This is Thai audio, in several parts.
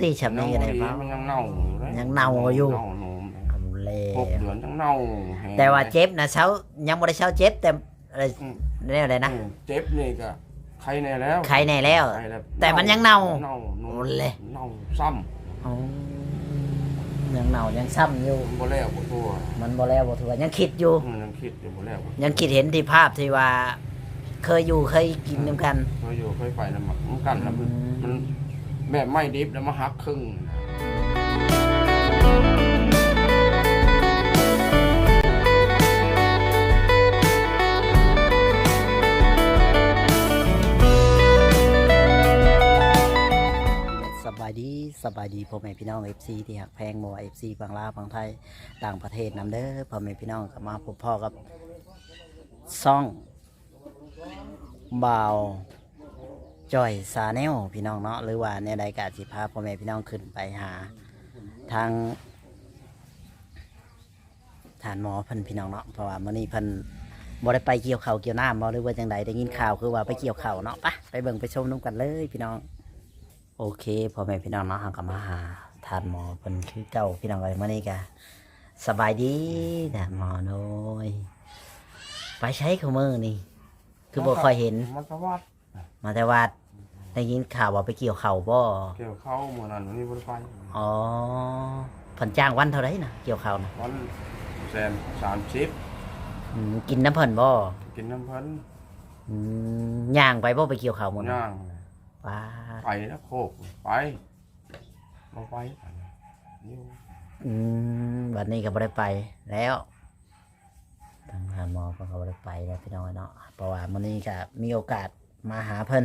ตีฉับนี่ก็ได้ยังเปล่ามันยังเน่าเลยังเน่าอยู่เน่าหนูมเอาเลยหกเดือนยังเน่าห้งแต่ว่าเจ็บนะเช้ายังบ่ได้เช้าเจ็บแต่อะไรอืมเรียกอะไรนะอืมเจ็บนี่ก็ใครแน่แล้วใครแน่แล้วใครล้วแต่มันยังเน่าเน่าหนูโอ้เลยเน่าซ้อ๋อยังเน่ายังซ้ำอยู่ำบ่แล้วบ่ทั่วมันบ่แล้วบ่ถือว่ายังคิดอยู่อืมยังคิดอยู่บ่แล้วบ่ยังคิดเห็นที่ภาพที่ว่า เคยอยู่เคยกินนํกันเคยอยู่เคยไปนำมันมันกันแล้วมัน อืมมันแบบไม่ดิบแล้วมาหักครึ่งสบายดีสบายดีพ่อแม่พี่น้อง FC ที่หักแพงบ่ว่า FC ฝั่งลาวฝั่งไทยต่างประเทศนํเด้อพ่อแม่พี่น้องก็มาพบพ่อกับซ่องบ่าว จอยซาแนลพี่น้องเนาะหรือว่าในรายการสิพาพ่อแม่พี่น้องขึ้นไปหา ทางฐานหมอเพิ่นพี่น้องเนาะเพราะว่ามื้อนี้เพิ่นบ่ได้ไปเกี่ยวเข้าวเกี่ยวน้ำบ่หรือว่าจังใดได้ยินข่าวคือว่าไปเกี่ยวเข้าวเนาะไปไปเบิ่งไปชมนํกันเลยพี่น้อง โอเคพ่อแม่พี่น้องเนาะเฮาก็มาหาทานหมอเพิ่นคือเก่าพี่น้องเอ้ยมื้อนี้ก็สบายดีทานหมอน้อยไปใช้ขมือนี่ คือบ่ค่อยเห็นมันก็วัด มาแต่ว่าได้ยินข่าวว่าไปเกี่ยวข้าวบ่เกี่ยวเข้าเมื่อนั้นวันนี้บ่ได้ไปอ๋อเพิ่นจ้างวันเท่าไหร่นะเกี่ยวข้าวนะวันแสนสามสิบอืมกินน้ำเพิ่นบ่กินน้ำเพิ่นอืมย่างไปบ่ไปเกี่ยวข้าวหมดย่างว้าไปแล้วโคกไปบ่ไปอยู่อืมวันนี้ก็บ่ได้ไปแล้วทางหาหมอเพิ่นก็บ่ได้ไปแล้วพี่น้องเนาะเพราะว่ามื้อนี้ก็มีโอกาส มาหาเพิ่น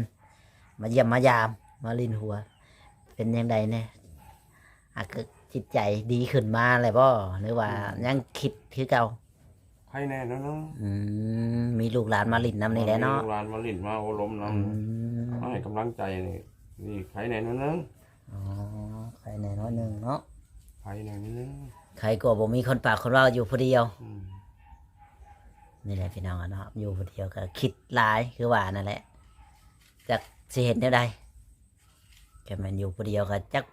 มาเยี่ยมมายามมาลินหัว เป็นยังไงเนี่ยอาจจะจิตใจดีขึ้นมาเลยบ่หรือว่ายังคิดคือเก่าใครแน่เนาะเนาะอืมมีลูกหลานมาลินน้ำนี่แหละเนาะมีโรงร้านมาลิ้นมาโอลมน้อืมำมาให้กำลังใจนี่นี่ใครแน่เนาะเนาะอ๋อใครแน่น้อยหนึ่งเนาะใครแน่นี่เนาะใครก็บ่มีคนปากคนเว่าอยู่ผู้เดียวอืมนี่แหละพี่น้องอะเนาะอยู่ผู้เดียวก็คิดหลายคือว่านั่นแหละ จักสิเห็นได้ใดแค่มันอยู่ผู้เดียวก็จัก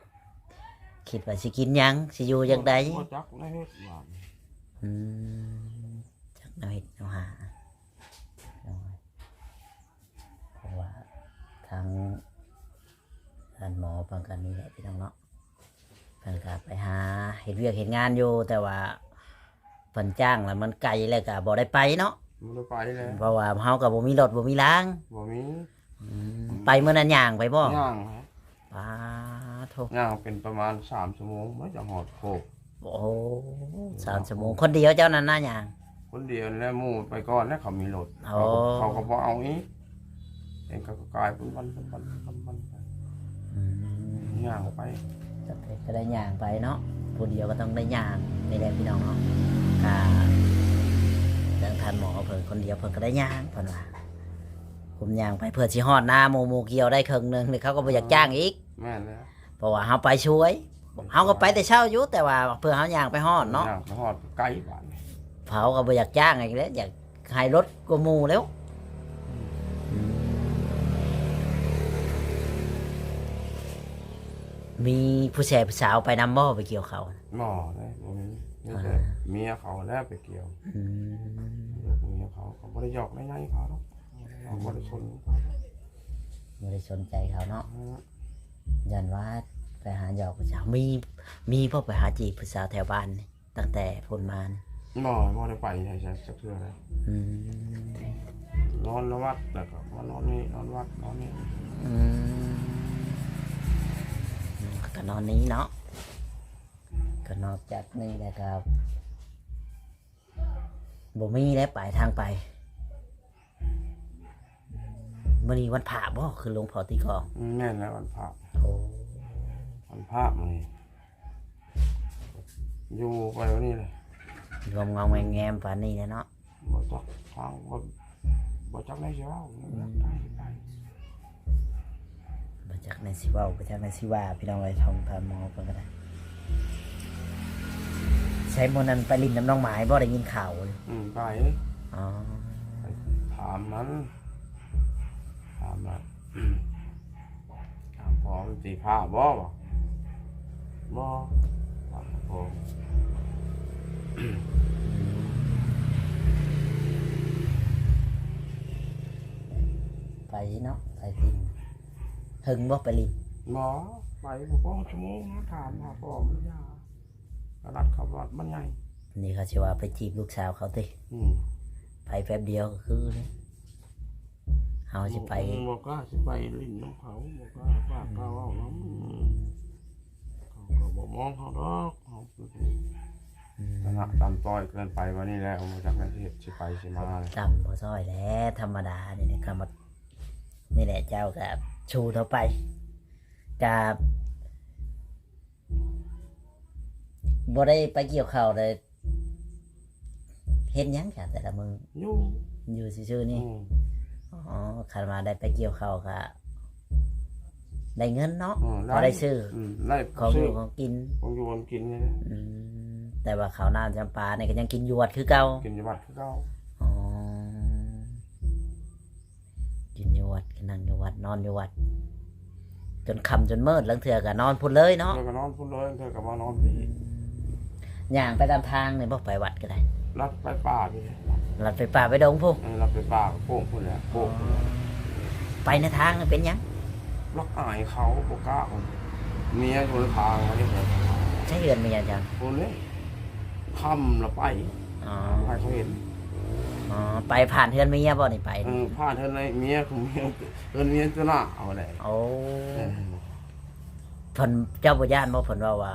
คิดว่าสิกินหยังสิอยู่จังใดบ่จักได้เฮ็ดว่าอืมจักน้อยเอาหาน้อยเพราะว่าทางท่านหมอปังกันนี่แหละพี่น้องเนาะเพิ่นก็ไปหาเห็นเวียกเห็นงานอยู่ แต่ว่าเพิ่นจ้างแล้วมันไกลแล้วก็บ่ได้ไปเนาะบ่ได้ไปแล้วเพราะว่าเฮาก็บ่มีรถบ่มีรางบ่มีอืม ไปเมื่อนั้นย่างไปบ่ย่างฮะป้าโทย่างเป็นประมาณ3ชั่วโมงบ่จะหอดโคกโอ้สามชั่วโมงคนเดียวเจ้านั้นน่ะย่าง คนเดียวแล้วหมู่ไปก่อนแล้วเขามีรถโอ้เขาก็เขาก็บ่เอาอีกเองเขาก็กลายเป็นวันเป็นวันเป็นวันไปอืมย่างไปก็ก็ได้ย่างไปเนาะผู้เดียวก็ต้องได้ย่างนี่แหละพี่น้องเนาะก็เรื่องทานหมอเพิ่นคนเดียวเพิ่นก็ได้ย่างเพิ่นว่า ผมย่างไปเพื่อสิฮอดหน้าโมโมเกียวได้ครึ่งหนึงนี่เขาก็บ่อยากจ้างอีก แม่นแล้วเพราะว่าเฮาไปช่วยเฮาก็ไปแต่เช้าอยู่แต่ว่าเพื่อเฮาย่างไปฮอดเนาะย่างไปหอดไกลบ้านเผาก็บ่อยากจ้างอีกแล้วอยากให้รถกว่าหมู่แล้วมีผู้ชายผู้สาวไปนำบ่ไปเกี่ยวเขาหมอเลยบ่มีมีแต่อ่าเมียเขาแล้วไปเกี่ยวอืมยกเมียเขาเขาบ่ได้หยอกได้ไงเขาหรอก เขาบ่ได้ชนเขาไม่ได้สนใจเขาเนาะยันว่าไปหาหยอกผู้สาวมีมีพ่อไปหาจีบผู้สาวแถวบ้านนี่ตั้งแต่พ้นมานี่หมอบ่ได้ไปใช่สักเทื่อเลยอืมนอนละวัดแล้วก็มานอนนี่นอนวัดนอนนี่อืมก็นอนนี้เนาะก็นอกจากนี้แล้วก็บ่มีแล้วไปทางไป มื่อนี้วันผ่าบ่คือหลวงพ่อตีกลองแม่นแล้ววันพระโอ้วันพระมันนี่อยู่ไปวันนี้เลยงอมงอมแงมแงมป่านนี้เลยเนาะบ่จักทางบ่บ่จักได้สิเว้าได้ได้มาจากในสิเว่ามาจากในสิว่าพี่น้องไอ้ทองพามอเพิ่นก็ได้ใช้โมนันไปลินน้ำน้องหมายบ่ได้ยินข่าวเลยอืมไปอ๋อ ถามมันถามว่าถามพอมสีผ้าบ่บ่บ่ถามพอไปเนาะไปตินถึงบ่ไปลิบบ่ไปบ่พอชั่วโมงนะถามหาพอมัยากรัดขับรถมันไงนี่เขาชื่อว่าไปจีบลูกสาวเขาติไปแป๊บเดียวก็คือ ฮาสิไป บอกกล้าสิไปลิ้นน้ำเขาบอกกล้าปากกล้าเว่าน้ำเขาก็บอกมองเขาดอกเขาคืออืมขณะตามต้อยเกินไปวันนี้แหล้วเอามาจากประเทศสิไปสิมาเลยจำบ่ซ้อยแหล้วธรรมดานี่นี่ก็มานี่แหละเจ้ากับชูเท่าไปกับบ่ได้ไปเกี่ยวข้าวเลยเฮ็ดหยังจ้ะแต่ละมืออยู่อยู่ซื่อๆนี่ อืม อ๋อคันมาได้ไปเกี่ยวข้าวก็ได้เงินเนาะอืมพอได้ซื้ออืมได้ของอซื้อยู่ของกินของอยู่บนกินเลยนะอืมแต่ว่าข้าวหน้าจำปาเนี่ยก็ยังกินอยู่วัดคือเก่ากินจังหวัดคือเก่าอ๋อกินอยู่วัดกินนั่งอยู่วัดนอนอยู่วัดจนค่ำจนมืดลังเถื่อก็นอนพุ่นเลยเนาะ เธอก็นอนพุ่นเลยเธอก็มานอนพี่ ย่างไปตามทางเนี่ยบ่ไปวัดก็ได้รัดไปป่าพี่เลยลัดไปป่าไปดงพุ่นเออรัดไปป่าก็โป่งพุ่นแหละโป่งพุ่นแหละไปในทางเป็นหยังล็อกอายเขาโบกล้าคนเมียชนทางมาเนี่ยเลยใช่เรือนเมียจังคนนี้ค่ำละไปอ๋อใครเขาเห็นอ๋อไปผ่านเรือนเมียบ่นี่ไปเออพลาดเท่าไรเมียของเมียเอินเมียตัวหน้าเอาอะไรโอ้เออ เพิ่นเจ้าบ่ย่านบ่เพิ่นว่าว่า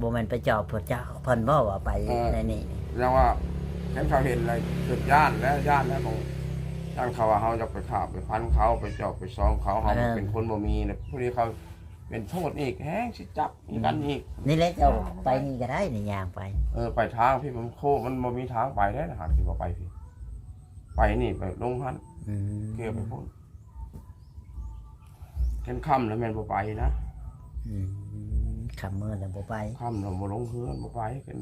บ่แม่นไปจอบเพิ่นเจ้าเพิ่นบ่ว่าไปในนี่แล้วว่าเห็นเขาเห็นอะไรเกิดย่านแล้วย่านแล้วของย่านเขาว่าเขาจะไปข่าบไปพันเขาไปจอบไปซ้อมเขาเขาเป็นคนบ่มีนะพวกนี้เขาเป็นโทษอีกแห้งสิจับอีกกันอีก นี่แหละเจ้าไปนี่ก็ได้นี่ย่างไป เออไปทางพี่มันโคมันบ่มีทางไปได้นะหากที่ว่าไปพี่ ไปนี่ไปลงพันอืมเกี่ยวไปพุ่นเห็นค่ำแล้วแม่นบ่ไปนะ อืม คำมือแล้วบ่ไปค่ำเราบ่ลงเฮือนบ่ไปกัน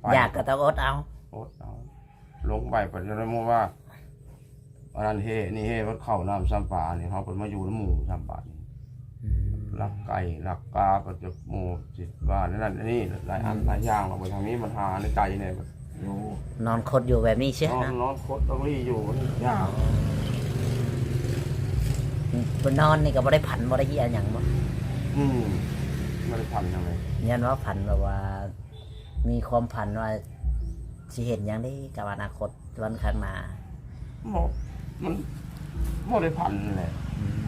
ไปอยากก็ต้องอดเอาอดเอาลงไปปัจจุบันว่าอันนั้นเฮนี่เฮวัดเข้าน้ำซ้ำปลานี่เขาเป็นมาอยู่น้ำหมูซ้ำปลานี่อืมลักไก่ลักกาก็จะหมูจิตว่านั่นนั่นนี่หลายอันหลายอย่างเราไปทางนี้มันหาในใจเนี่ยแบบอยู่นอนคดอยู่แบบนี้เชียนอนนะนอนโคตรต้องรีอยู่มันยากบนนอนนี่ก็บ่ได้ผันบ่ได้เหี้ยหยังบ่อืม ไม่ได้ทำยังไงยันว่าผันแบบว่า มีความผันว่าสิเห็นหยังได้กับอนาคตวันข้างหน้าหมดมันไม่ได้พันเลยอืม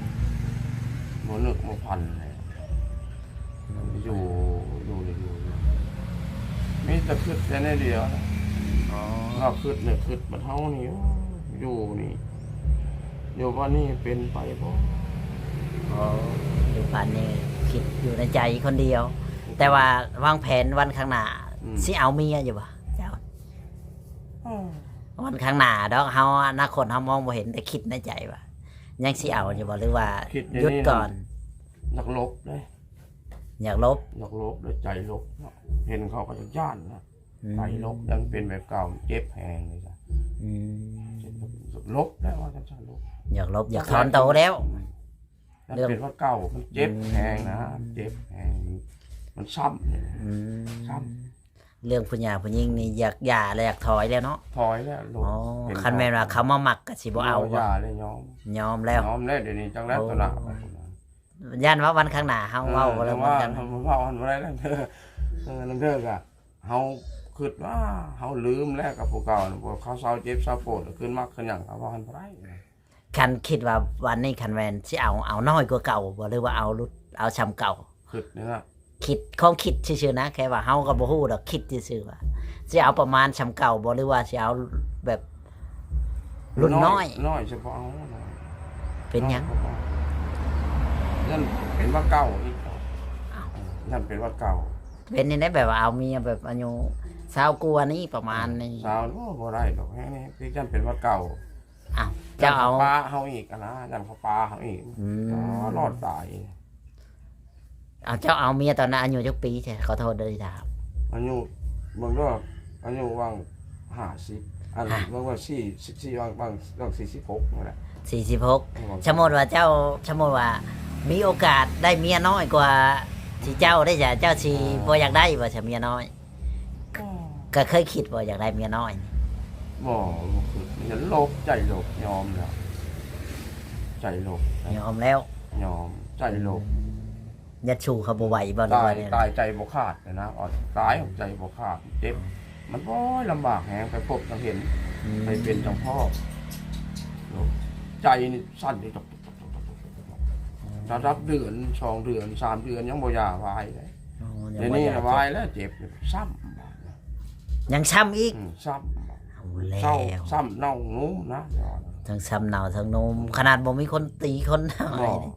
หมนึกมาพันเลยอยู่อยู่เลยอยู่มีแต่คืดแต่ในเดียวนะอ๋อเราคืดเนี่ยคืดมาเท่านี้อยู่นี่อยู่ว่านี่เป็นไปบ่อ๋ออยู่ผ่านนี่ คิดอยู่ในใจคนเดียว แต่ว่าวางแผนวันข้างหน้าสิเอาเมียอยู่บ่เจ้าอ้าววันข้างหน้าดอกเฮาอนาคตเฮามองบ่เห็นแต่คิดในใจว่ายังสิเอาอยู่บ่หรือว่าหยุดก่อน นักลบเลยอยากลบนักลบเลยใจลบเนาะเห็นเขาก็จะย่านนะอืมใจลบยังเป็นแบบเก่าเจ็บแหงเลยจ้ะอืมลบแล้วว่าจะใช่ลบอยากลบอยากถอนโตวแล้ว นั่นเรื่องเป็นว่าเก่ามันเจ็บแหงนะอืมเจ็บแหงมันซ้ำเนี่ยอืมครับเรื่องผู้หญิงผู้หญิงนี่อยากหย่าแล้วอยากถอยแล้วเนาะถอยแล้วลบอ๋อเห็คันแม่นว่าเขามาหมักก็สิบ่เอาอบ่ย่าเลยยอมยอมแล้วยอมแล้วเดี๋ยวนี้จังแล้วตัวหน้าไปคนนั้นย่านว่าวันข้างหน้าเฮาเว้าเออแล้วว่ากันทำว่ามันบ่ได้แล้วเธอเออลังเธอกะเฮาคิดว่าเฮาลืมแล้วกับพวกเก่าน่ะพวกเขาเศร้าเจ็บเศร้าปวดขึ้นมากขึ้นอย่างเขาว่ากันบ่ได้ คันคิดว่าวันนี้คันแม่นสิเอาเอาน้อยกว่าเก่าบ่หรือว่าเอาลุดเอาชำเก่าคิดเนี่ยนะคิดความคิดซื่อๆนะแค่ว่าเฮาก็บ่ฮู้ดอกคิดซื่อๆว่าสิเอาประมาณชำเก่าบ่หรือว่าสิเอาแบบรุ่นน้อยน้อยเฉพาะเอาน้อยเป็นหยังนั่นเป็นว่าเก่าอีกอ้าวนั่นเป็นว่าเก่า เป็นนี่ได้แบบว่าเอาเมียแบบอายุสาวกลัวานี้ประมาณนี้สาวโอ้บ่ได้ดอกแฮงนี่คือจันเป็นว่าเก่าอ้าวเจ้าเอา ปลาเฮาอีกอะนะจันเขาปลาเฮาอีกอือ๋อมรอดตายเอาเจ้าเอาเมียตอนนั้นอายุจักปีใช่ขอโทษเลยถามอายุบางก็อายุว่าง50อันฮะบางว่า4 14ว่างบางบาง46นั่นแหละสี่สิบหกสมมติว่าเจ้าสมมติว่า มีโอกาสได้เมียน้อยกว่าที่เจ้าได้จ้ะเจ้าสีบ่อยากได้บ่ใช่เมียน้อย ก็เคยคิดบ่อยากได้เมียน้อย บ่บ่คือมันจะโลภใจโลภยอมแล้วใจใจโลกยอมแล้ว ยอมใจโลกยัดชูเขาบ่ไหวบ่หรือตายว่าเนี่ยตายใจบ่ขาดเลยนะอดตายออกใจบ่ขาดเจ็บ มันบ่อยลำบากแฮงไปพบจังเห็นอืมไปเป็นจังพ่อโลกใจนี่สั่นนี่ตกตกตกตกตกตกระดับเดือนสองเดือนสามเดือนยังบ่ยาวายเลยโอ้ยังเดี๋ยวบ่นี้อยากน่ะจะวายแล้วเจ็บซ้ำยังช้ำอีกอืมซ้ำ เอาเศร้าแล้วซ้ำเน่านุ่มนะเดี๋ยวนะ ทั้งช้ำเนาทั้งนมขนาดบ่มีคนตีคนอะไรบ่นี่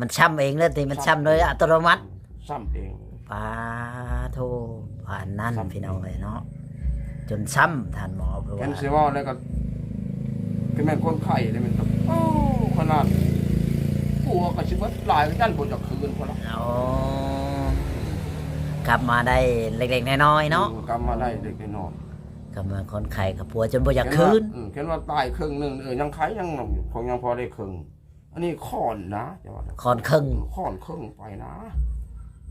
มันช้ำเองเลยตีมันช้ำโดยอัตโนมัติซ้ำเองปาโทผ่านนั่นช้ำพี่น้องเลยเนาะจนช้ำท่านหมอเพื่อเห็ว่านสิว่าแล้วก็คือแม่นคนไข้เลยมันก็โอ้ขนาดปัวก็สิว่าหลายยันบ่จะคืนพุ่นละโอ้กลับมาได้เล็กๆน้อยๆเนาะกำมาได้เด็กน้อย กลับมาคนไข้กับผัวจนบ่อยากคืนอืมเห็นว่าตายครึ่งหนึงเออยังไขยังคงยังพอได้ครึ่งอันนี้ค่อนนะจะว่าคอนครึ่งค่อนครึ่งไปนะ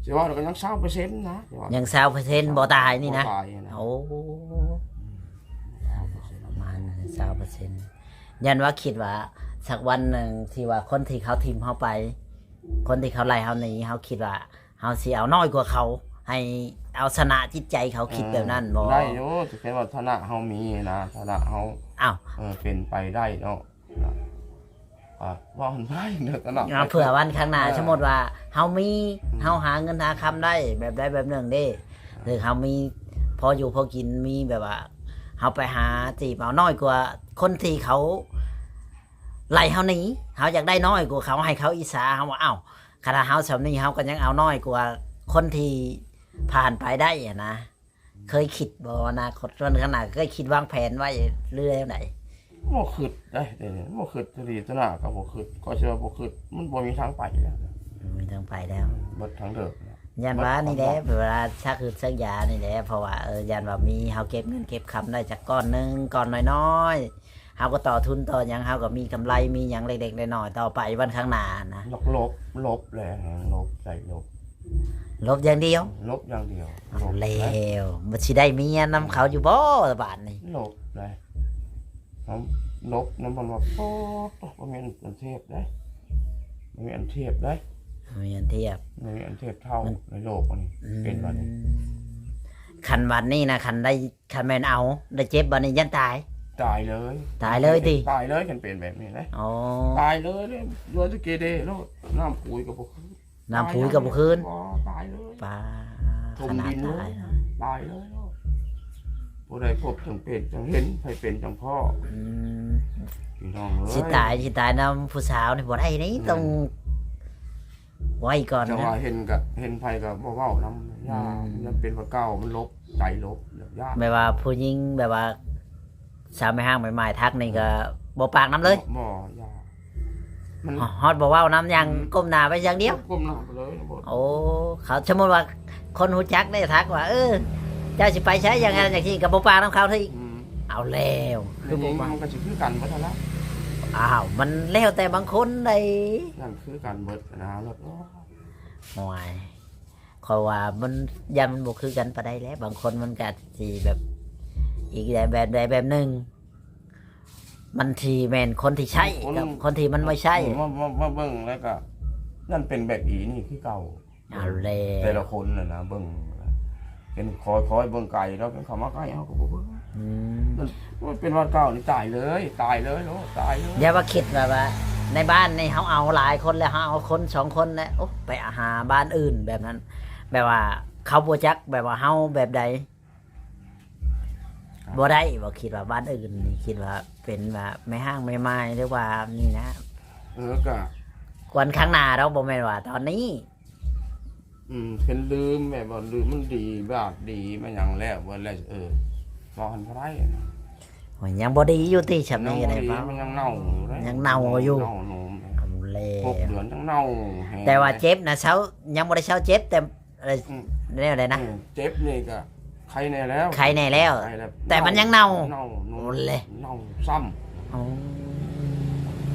สิว่าเราก็ยัง20%นะจะว่ายังสาวเปอร์เซ็นต์บ่ตายนี่นะบ่ตายนะโอ้20%ประมาณสาวเปอร์เซ็นต์ยันว่าคิดว่าสักวันหนึ่งที่ว่าคนที่เขาทิมเขาไป คนที่เขาไล่เขาหนีเขาคิดว่าเขาสิเอาน้อยกว่าเขาให้ เอาชนะจิตใจเขาคิดแบบนั้นบ่ได้อยู่แต่แค่ว่าฐานะเฮามีนะฐานะเฮาอ้าวเออเป็นไปได้เนาะนะอะว่ามันได้เนาะฐานะเอาเผื่อวันข้างหน้าเออสมมติว่าเฮามีอืมเฮาหาเงินหาคำได้แบบได้แบบหนึ่งเด้หรือเฮามีพออยู่พอกินมีแบบว่าเฮาไปหาจีบเอาน้อยกว่าคนที่เขาไล่เฮาหนีเฮาอยากได้น้อยกว่าเขาให้เขาอิสาเฮาว่าเอ้าขณะเฮาสำนี้เฮาก็ยังเอาน้อยกว่าคนที่ ผ่านไปได้อะนะ เคยคิดบ่อนาคตวันขางหนาดเคยคิดวางแผนไว้เรื่อยไหนบ่คิดได้เด้บ่คิดทรีฐานะก็บ่คิดก็เชื่อบ่คิดมันบ่มีทางไปแล้วมีทางไปแล้วเบิดทางเดิมแล้ว ยันว่านี่แหละเวลาชักคือสักยานี่แหละเพราะว่าเออยันว่ามีเฮาเก็บเงินเก็บคำได้จากก้อนหนึงก้อนน้อยๆเฮาก็ต่อทุนต่อหยังเฮาก็มีกำไรมีหยังเล็กๆน้อยๆต่อไปวันข้างหน้านะ ลบลบลบแหละลบใจลบ ลบอย่างเดียวลบอย่างเดียวเอาลบแล้นะวมันสิได้เมียนำเขาอยู่บ่บาดนี่ลบเลยผมลบน้ำมันว่าโป๊ดบ่มีอันเทพได้บ่มีอันเทพได้มีอันเทียบบ่มีอันเทพเท่ามันในโลกอันนี้อืมเป็นบัดนี้คันวันนี้นะคันได้คันแม่นเอา ได้เจ็บบัดนี้ยันตาย ตายเลยตายเลยดิ ตายเลยกันเป็นแบบนี้นะ อ๋อ ตายเลยเลยโดนสเกเดโลดน้ำปุ๋ยกับพวก น้ำปุ๋ยกับบ่คืนอ๋อตายเลยปลาถขมนาดดินเลตายยนะตายเลยโลดผู้ใดพบจังเป็นจังเห็นใครเป็นจังพ่ออืมพี่น้องเอ้ย สิตายสิตายน้ำผู้สาวนี่บ่ได้นี่ต้อง ไว้ก่อนจังนะ ว่าเห็นกับเห็นไผกับบ่เว้านำยาอืม มันเป็นว่าเก่ามันลบใจลบเดี๋ยวยากแบบว่าผู้หญิงแบบว่า สาวไม่ห้างใหม่ๆทักนี่ก็บ่ปากน้ำเลยหมอยา มันฮอดบ่เว้าน้ำยังก้มหน้าไปอย่างเดียวก้มหน้าไปเลยบ่โอ้เขาสมมติว่าคนหูจักได้ทักว่า เออ เจ้าสิไปใช้อย่างนั้นอย่างนี้กับบ่ปากน้ำเขาที่อืมเอาแล้วคืคืออบ่บ่มัปากนก็สิคือกันบ่ทันละอ้าวมันแล้วแต่บางคนได้นั่นคือกันเบิดนะแล้วก็หวายคอยว่ามันยันมันบ่คือกันปานใดแล้ว บางคนมันก็สิแบบ อีกแบบแบบใดแบบหนึ่ง มันทีแมนคนที่ใช่กับคนที่มันไม่ใช่มามามาเบิ่งแล้วก็นั่นเป็นแบบอีนี่คือเก่าเอาแล้แต่วละคนน่ะนะเบิ่งเป็นคอยคอยเบิ่งไก่แล้วเป็นเขามาใกล้เฮาก็บ่เบิ่งอืมมันเป็นว่าเก่านี่ตายเลย ตายเลยโลตายเลยอย่าว่าคิดแบบว่า ในบ้านในเขาเอาหลายคนแล้วเขาเอาคนสองคนแล้วโอ้ไปหาบ้านอื่นแบบนั้น แบบว่าเขาบจักแบบว่าเฮาแบบใด บ่ได้บ่คิดว่าบ้านอื่นนี่คิดว่าเป็นว่าไม่ห้างไม่ไม้หรือว่านี่นะเออก็วันข้างหน้าเราบ่แม่นว่า ตอนนี้อืมเห็นลืมแม่บ่ลืมมันดีบาดดีมันหยังแล้วว่าแล้วเออบ่หันบ่ได้โอ้ยยังบ่ดีอยู่ติฉันนี่อะไรดีเปล่ามันยังเน่าอยู่เลยยังเน่าอยู่เน่าหนูเอาแล้หกวเดือนยังเน่าห้งแต่ว่าเจ็บนะเช้ายังบ่ได้เช้าเจ็บแต่อะไรอืมเรียกอะไรนะ เออเจ็บนี่ก็ ใครแน่แล้วใครแน่แล้ว ใครล้วแต่มันยังเน่าเน่าหนูโอ้เลย เน่าซ้ำอ๋อ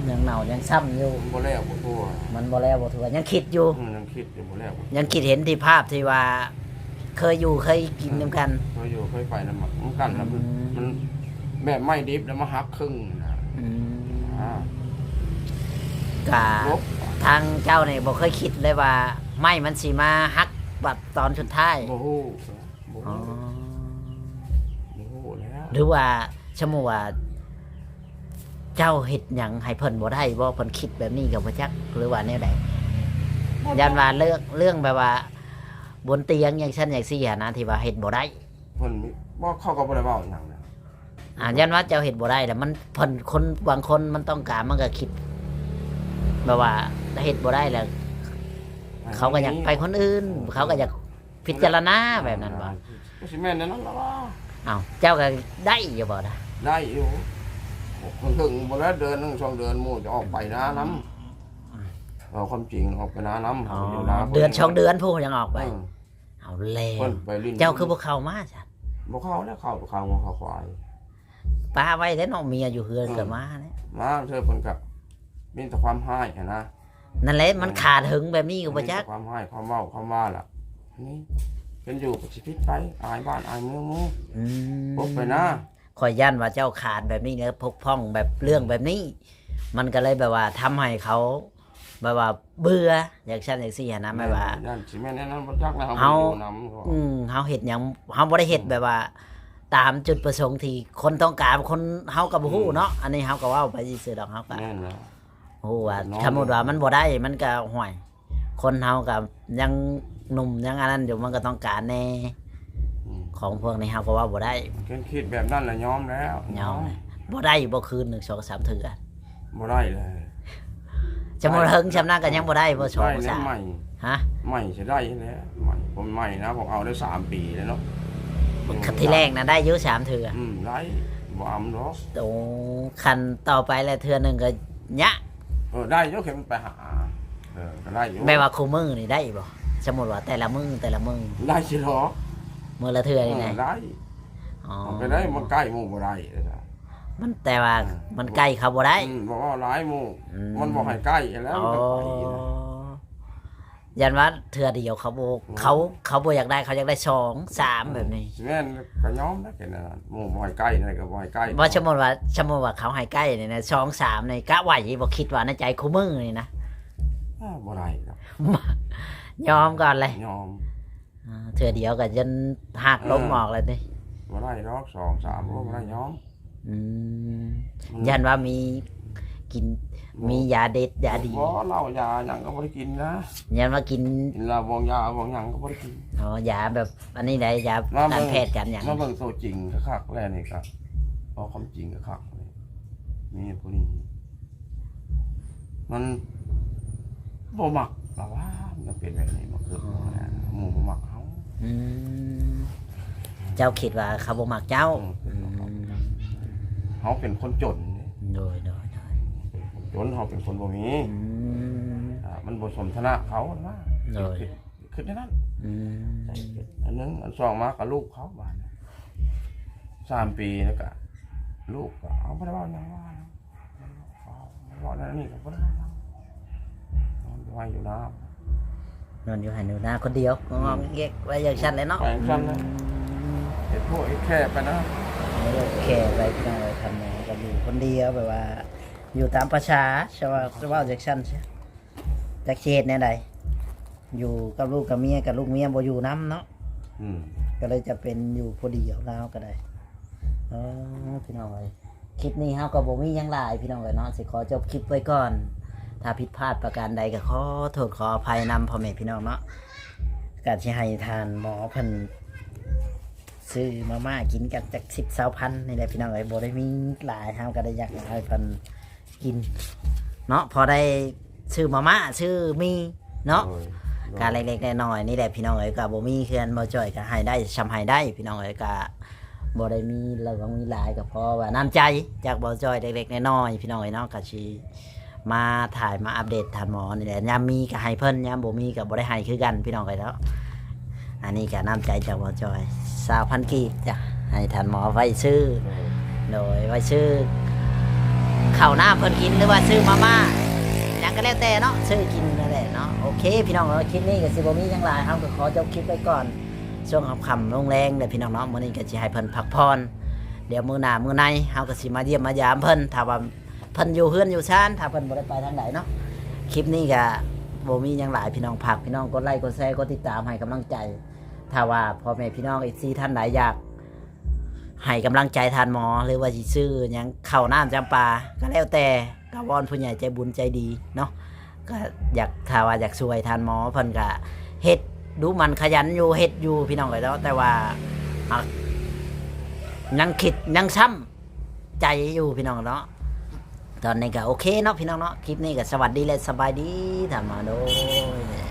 ยังเน่ายังซ้ำอยู่มันบ่แล้วบ่ทั่วมันบ่แล้วบ่ถือว่ายังคิดอยู่ อืมยังคิดอยู่บ่แล้วยังคิดเห็นที่ภาพที่ว่า เคยอยู่เคยกินนํกัน เคยอยู่เคยไปนำมันมันกันแล้วมันอืม มันแบบไม่ดิบแล้วมาหักครึ่งนะอืมอ่ากะลบทางเจ้าเนี่ยบ่เคยคิดเลยว่า ไม้มันสิมาฮักแบบตอนสุดท้าย บ่ฮู้ บ่อ๋อฮู้บ่ฮู้แล้วหรือว่าชะมว่าเจ้าเฮ็ดหยังให้เพิ่นบ่ได้บ่เพิ่นคิดแบบนี้กับบ่จักหรือว่าแนวใดยันว่าเรื่องเรื่องแบบว่า บนเตียงอย่างเช่นอย่างซี่อะนะที่ว่าเฮ็ดบ่ได้เพิ่นมีบ่เข้าก็บ่ได้เว้าหยังนะอ่ายันว่าเจ้าเฮ็ดบ่ได้แต่มันเพิ่นคนบางคนมันต้องการมันก็คิดแบบว่าถ้าเฮ็ดบ่ได้แล้ว เขาก็อยากไปคนอื่น เขาก็อยาก พิจารณาแบบนั้นบ่ก็สิแม่นแนั่นล่ะว่าอ้าวเจ้าก็ได้อยู่บ่ล่ะได้อยู่คนถึงบ่แล้วเดือนหนึงสองเดือนหมู่จะออกไปนาน้ำเอาความจริงออกไปนาน้ำอ๋ออยู่นาเดือนช่องเดือนผู้ยังออกไปเออเอาแล้วเพิ่นไปลิ้นเจ้าคือบ่เข้ามาจ้ะบ่เข้าแล้วเข้าเข้างัวเข้าควายป้าไว้แล้วน้องเมียอยู่เฮือนก็มาเนี่ยมาเธอเพิ่นกับมีแต่ความให้อะนะนั่นแหละมันขาดหึงแบบนี้ก็บ่มีจักแต่ความให้ความเว้าความว่าล่ะ นี่เป็นอยู่กับชีวิตไปอายบ้านอายเมืองหมู่อืมพบไปนะข่อยยันว่าเจ้าขาดแบบนี้แล้วพกพ้องแบบเรื่องแบบนี้ มันก็เลยแบบว่าทำให้เขาแบบว่าเบื่ออย่างเช่นอย่างซี่อะนะไม่ว่าย่านสิแม่นแน่นอนบ่จักนะเฮาบ่อยู่นำอืมเฮาเฮ็ดหยังเฮาบ่ได้เฮ็ดแบบว่า ตามจุดประสงค์ที่คนต้องการคนเฮาก็บ่ฮู้เนาะอันนี้เฮาก็เว้าไปซื่อๆดอกเฮาก็แม่นแล้ว ฮู้ว่าน้องสมมุติว่ามันบ่ได้มันก็ห่วย คนเฮาก็ยังหนุ่มยังอันนั้นอยู่มันก็ต้องการแน่อืมของพวกนี้เฮาก็ว่าบ่ได้เพิ่นคิดแบบนั้นแหละยอมแล้วยอมบ่ได้บ่คืนหนึ่งสองสามเถื่อบ่ได้เลยจะบ่เฮิงชำนาญก็ยังบ่ได้บ่สองได้แล้สาวมใหม่ฮะใหม่จะได้แล้วใหม่ผมใหม่นะผมเอาได้สามปีแล้วเนาะที่แรกนะได้อยุสามเถื่ออืมได้บ่อำเนาะโอ้คันต่อไปแล้วเถื่อหนึงก็ยะเออได้อยกเข็มไปหา เออก็ได้อยู่แม่ว่าคู่มือนี่ได้บ่สมมุติว่าแต่ละมือแต่ละมือได้สิหรอมือละเถื่อเอนี่อไงได้อ๋อมันไปได้มันใกล้หมู่บ่ได้เลยนะมันแต่ว่ามันใกล้เขาบ่ได้อืมบอกว่าหลายหมู่อืมันบ่ให้ใกล้แล้วอ๋อมันจะไปนะยันว่าเถื่อเดียวเขาบ่เขาเขาบ่อยากได้เขาอยากได้สองสามแบบนี้แม่นก็ยอมนะแค่นั้นหมู่บ่ให้ใกล้นั่นก็บ่ให้ใกล้ว่าสมมติว่าสมมติว่าเขาให้ใกล้เนี่ยนะสองสามในกะไหวบ่คิดว่าในใจคู่มือนี่นะอ้าว บ่ได้ครับยอมก่อนเลยยอมอ่าเถื่อเดียวก็จนหักล้มออกเลยดิบ่ได้ดอกสองสามบ่ได้ยอมอืมมันยันว่ามีกินมียาเด็ดยาดีบ่เหล้ายาหยังก็บ่ได้กินนะยันว่ากินกินเหล้าบองยาบองหยังก็บ่ได้กิน อ๋อยาแบบอันนี้ได้ยามาเบิ่การงแพทย์กันอย่างมาเบิ่งโซจริงก็คักแล้วนี่ครับเอาความจริงก็คักเลยมีผู้นี้ มัน บ่มักหรอว่ามันเป็นแบบนี้มันคือหมู่บ่มักเฮาอืมเจ้าคิดว่าเขาบ่มักเจ้าอืมอืมเฮาเป็นคนจนนี่โดยโดยโดยจนเฮาเป็นคนบ่มีอืมอ่ามันบ่สมฐานะเขาว่าโดยคิดคิดในนั้นอืมอันนึงอันสองมากับลูกเขาบ้านน่ะสามปีแล้วก็ลูกก็เอาบ่ได้เว้าหยังว่านะเอาบ่ได้เว้านั่นนี่ก็บ่ได้เว้าหยังนอน ไว้อยู่น้ำนอนอยู่หันอยู่หน้าคนเดียวงองๆเงี้ยๆไว้อย่างฉันเลยเนาะแปลงสั้นนะเห็ดพวกไอ้แค่ไปนะแค่ไปทำอะไรทำหมอก็อยู่คนเดียวแบบว่า อยู่ตามประชาใช่ว่าจะว่าจากชั้นใช่จากเขตเนี่ยใดอยู่กับลูกกับเมียกับลูกเมียบ่อยู่น้ำเนาะอืมก็เลยจะเป็นอยู่พอดียวแล้วก็ได้เออพี่น้องเอ้ยคลิปนี้เฮาก็บ่มีหยังหลายพี่น้องเอ้ยเนาะสิขอจบคลิปไว้ก่อน ถ้าผิดพลาดประการใดก็ขอโทษขออภัยนำพ่อแม่พี่น้องเนาะการที่ให้ทานหมอเพิ่นซื้อมาม่ากินกันจากสิบสาวพันนี่แหละพี่น้องเอ้ยบ่ได้มีหลายเฮาก็ได้อยากให้เพิ่นกิน เนาะพอได้ซื้อมาม่าซื้อมีเนาะโดยการเล็กๆน้อยๆนี่แหละพี่น้องเอ๋ยก็บ่มีเคือนบ่จ่อยก็ให้ได้ชำให้ได้ พี่น้องเอ๋ยก็บ่ได้มีเราก็มีหลายก็เพราะว่าน้ำใจจากบ่จ่อยเล็กๆน้อยๆพี่น้องเอ๋ยเนาะก็สิ มาถ่ายมาอัปเดตทานหมอนี่แหละยามมีก็ให้เพิ่นยามบ่มีก็บ่ได้ให้คือกันพี่น้องเอ๋ยเนาะอันนี้ก็น้ำใจจากบ่จ่อย20,000กีบจ้ะให้ทานหมอไว้ซื้อโดยโดยไว้ซื้อข้าวหน้าเพิ่นกินหรือว่าซื้อมาม่าหยังก็แล้วแต่เนาะซื้อกินนั่นแหละเนาะโอเค พี่น้องเอ้ยคลิปนี้ก็สิบ่มีหยังหลายเฮาก็ขอจบคลิปไปก่อนช่วงค่ำๆลงแรงเด้อพี่น้องเนาะมื้อนี้ก็สิให้เพิ่นพักผ่อนเดี๋ยวมื้อหน้ามื้อในเฮาก็สิมาเยี่ยมมายามเพิ่นถ้าว่า เพิ่นอยู่เฮือนอยู่ชานถ้าเพิ่นบ่ได้ไปทางไหนเนาะคลิปนี้ก็บ่มีหยังหลายพี่น้องผักพี่น้องกดไลค์กดแชร์กดติดตามให้กำลังใจ ถ้าว่าพ่อแม่พี่น้องเอซีท่านไหนอยากให้กำลังใจทานหมอหรือว่าสิซื้อหยังเข้าวน้ำจำปาก็แล้วแต่ก็วอนผู้ใหญ่ใจบุญใจดีเนาะก็อยากถ้าว่าอยากช่วยทานหมอเพิ่นก็เฮ็ดดูมันขยันอยู่เฮ็ดอยู่พี่น้องก็แล้วแต่ว่ายังคิดยังช้ำใจอยู่พี่น้องเนาะ ตอนนี้ก็โอเคเนาะพี่น้องเนาะคลิปนี้ก็สวัสดีและสบายดีทานหมาโดย